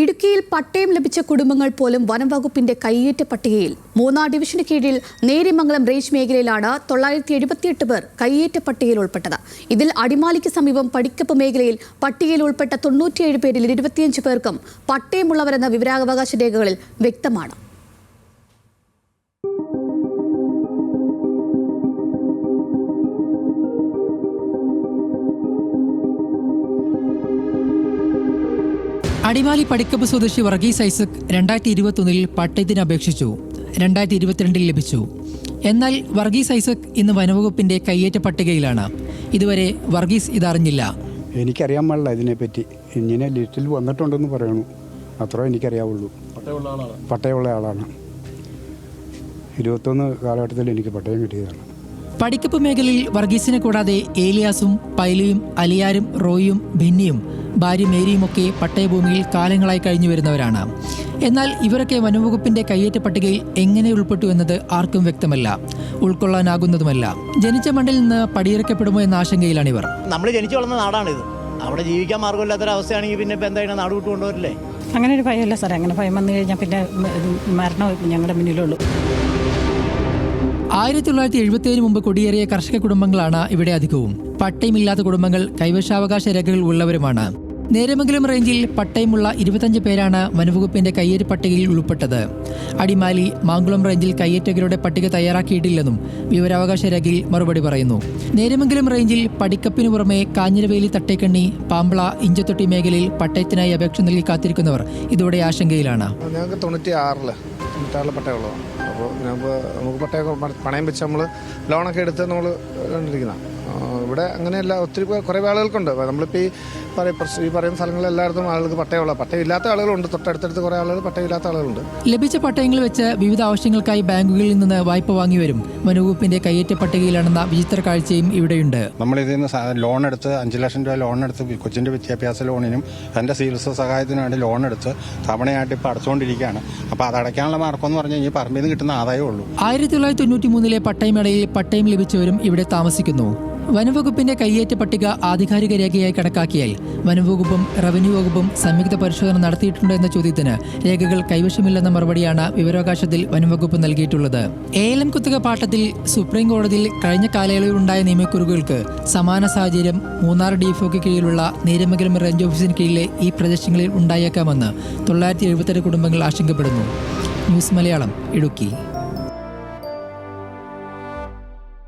ഇടുക്കിയിൽ പട്ടയം ലഭിച്ച കുടുംബങ്ങൾ പോലും വനംവകുപ്പിന്റെ കൈയേറ്റ പട്ടികയിൽ. മൂന്നാം ഡിവിഷന് കീഴിൽ നേരിമംഗലം റേഞ്ച് മേഖലയിലാണ് തൊള്ളായിരത്തി എഴുപത്തിയെട്ട് പേർ കൈയേറ്റ പട്ടികയിൽ ഉൾപ്പെട്ടത്. ഇതിൽ അടിമാലിക്ക് സമീപം പടിക്കപ്പ് മേഖലയിൽ പട്ടികയിൽ ഉൾപ്പെട്ട തൊണ്ണൂറ്റിയേഴ് പേരിൽ ഇരുപത്തിയഞ്ച് പേർക്കും പട്ടയമുള്ളവരെന്ന വിവരാവകാശ രേഖകളിൽ വ്യക്തമാണ്. അടിമാലി പടിക്കപ്പ് സ്വദേശി വർഗീസ് ഐസക് രണ്ടായിരത്തി ഇരുപത്തൊന്നിൽ പട്ടയത്തിന് അപേക്ഷിച്ചു. രണ്ടായിരത്തി ഇരുപത്തിരണ്ടിൽ ലഭിച്ചു. എന്നാൽ വർഗീസ് ഐസക് ഇന്ന് വനവകുപ്പിന്റെ കയ്യേറ്റ പട്ടികയിലാണ്. ഇതുവരെ വർഗീസ് ഇതറിഞ്ഞില്ല. എനിക്കറിയാൻ പാടില്ല ഇതിനെപ്പറ്റി. ഇങ്ങനെ ലിസ്റ്റിൽ വന്നിട്ടുണ്ടെന്ന് പറയണു. അത്രേ എനിക്കറിയാവുള്ളൂ. പട്ടയമുള്ള ആളാണ്. ഇരുപത്തൊന്ന് കാലഘട്ടത്തിൽ എനിക്ക് പട്ടയം കിട്ടിയതാണ്. പടിക്കപ്പ് മേഖലയിൽ വർഗീസിനെ കൂടാതെ ഏലിയാസും പൈലിയും അലിയാരും റോയിയും ഭിന്നിയും ഭാര്യ മേരിയുമൊക്കെ പട്ടയഭൂമിയിൽ കാലങ്ങളായി കഴിഞ്ഞു വരുന്നവരാണ്. എന്നാൽ ഇവരൊക്കെ വനംവകുപ്പിന്റെ കയ്യേറ്റ പട്ടികയിൽ എങ്ങനെ ഉൾപ്പെട്ടു എന്നത് ആർക്കും വ്യക്തമല്ല. ഉൾക്കൊള്ളാനാകുന്നതുമല്ല. ജനിച്ച മണ്ണിൽ നിന്ന് പടിയിറക്കപ്പെടുമോ എന്ന ആശങ്കയിലാണ് ഇവർ നമ്മൾ ജനിച്ചു വളർന്ന നാടാണിത്. അവിടെ ജീവിക്കാൻ മാർഗമില്ലാത്തൊരവസ്ഥയാണെങ്കിൽ പിന്നെ ഇപ്പം എന്തായാലും നാട് വിട്ടു കൊണ്ടുവരില്ലേ അങ്ങനെ ഒരു ഭയമില്ല സാറേ. അങ്ങനെ ഭയം വന്നു കഴിഞ്ഞാൽ പിന്നെ മരണം ഞങ്ങളുടെ മുന്നിലുള്ളൂ ആയിരത്തി തൊള്ളായിരത്തി എഴുപത്തിയേഴ് മുമ്പ് കുടിയേറിയ കർഷക കുടുംബങ്ങളാണ് ഇവിടെ അധികവും. പട്ടയമില്ലാത്ത കുടുംബങ്ങൾ കൈവശാവകാശ രേഖകൾ ഉള്ളവരുമാണ്. നേരമംഗലം റേഞ്ചിൽ പട്ടയമുള്ള ഇരുപത്തഞ്ച് പേരാണ് വനവകുപ്പിന്റെ കയ്യേറ്റ പട്ടികയിൽ ഉൾപ്പെട്ടത്. അടിമാലി മാങ്കുളം റേഞ്ചിൽ കയ്യേറ്റകരുടെ പട്ടിക തയ്യാറാക്കിയിട്ടില്ലെന്നും വിവരാവകാശ രേഖയിൽ മറുപടി പറയുന്നു. നേരമംഗലം റേഞ്ചിൽ പടിക്കപ്പിനു പുറമെ കാഞ്ഞിരവേലി തട്ടേക്കണ്ണി പാമ്പള ഇഞ്ചത്തൊട്ടി മേഖലയിൽ പട്ടയത്തിനായി അപേക്ഷ നൽകി കാത്തിരിക്കുന്നവർ ഇതോടെ ആശങ്കയിലാണ്. ഞങ്ങൾക്ക് തൊണ്ണൂറ്റി ആറിൽ പട്ടയമുള്ളതാണ് അപ്പോൾ നമുക്ക് പട്ടയമൊക്കെ പണയം വെച്ച് നമ്മൾ ലോണൊക്കെ എടുത്ത് നമ്മൾ കണ്ടിരിക്കുന്ന ഇവിടെ അങ്ങനെയല്ല ഒത്തിരി കുറേ ആളുകൾക്കുണ്ട്. നമ്മളിപ്പോൾ ഈ പറയും ഈ പറയുന്ന സ്ഥലങ്ങളിൽ എല്ലായിടത്തും ആളുകൾക്ക് പട്ടയമുള്ള പട്ടയം ഇല്ലാത്ത ആളുകളുണ്ട്. തൊട്ടടുത്തടുത്ത് കുറേ ആളുകൾ പട്ടയമില്ലാത്ത ആളുകളുണ്ട്. ലഭിച്ച പട്ടയങ്ങൾ വെച്ച് വിവിധ ആവശ്യങ്ങൾക്കായി ബാങ്കുകളിൽ നിന്ന് വായ്പ വാങ്ങി വരും. വനവകുപ്പിന്റെ കയ്യേറ്റ പട്ടികയിലാണെന്ന വിചിത്ര കാഴ്ചയും ഇവിടെയുണ്ട്. നമ്മളിതിൽ നിന്ന് ലോൺ എടുത്ത് അഞ്ച് ലക്ഷം രൂപ ലോൺ എടുത്ത് കൊച്ചിന്റെ കൊച്ചിന്റെ വിദ്യാഭ്യാസ ലോണിനും തന്റെ ചികിത്സ സഹായത്തിനും വേണ്ടി ലോൺ എടുത്ത് തവണയായിട്ട് ഇപ്പോൾ അടച്ചുകൊണ്ടിരിക്കുകയാണ് അപ്പോൾ അത് അടയ്ക്കാനുള്ള മാർക്കം എന്ന് പറഞ്ഞാൽ ഈ പറമ്പിൽ നിന്ന് കിട്ടുന്ന ആദായമേ ഉള്ളൂ. ആയിരത്തി തൊള്ളായിരത്തി തൊണ്ണൂറ്റി മൂന്നിലെ പട്ടയമേളയിൽ പട്ടയം ലഭിച്ചവരും ഇവിടെ താമസിക്കുന്നു. വനംവകുപ്പിന്റെ കയ്യേറ്റ പട്ടിക ആധികാരിക രേഖയായി കണക്കാക്കിയാൽ വനംവകുപ്പും റവന്യൂ വകുപ്പും സംയുക്ത പരിശോധന നടത്തിയിട്ടുണ്ടോ എന്ന ചോദ്യത്തിന് രേഖകൾ കൈവശമില്ലെന്ന മറുപടിയാണ് വിവരാവകാശത്തിൽ വനംവകുപ്പ് നൽകിയിട്ടുള്ളത്. ഏലം കുത്തക പാട്ടത്തിൽ സുപ്രീം കോടതിയിൽ കഴിഞ്ഞ കാലയളവിലുണ്ടായ നിയമക്കുറുകൾക്ക് സമാന സാഹചര്യം മൂന്നാർ ഡിഫോക്ക് കീഴിലുള്ള നീരമംഗലം റേഞ്ച് ഓഫീസിന് കീഴിലെ ഈ പ്രദേശങ്ങളിൽ ഉണ്ടായേക്കാമെന്ന് തൊള്ളായിരത്തി എഴുപത്തെട്ട് കുടുംബങ്ങൾ ആശങ്കപ്പെടുന്നു. ന്യൂസ് മലയാളം ഇടുക്കി.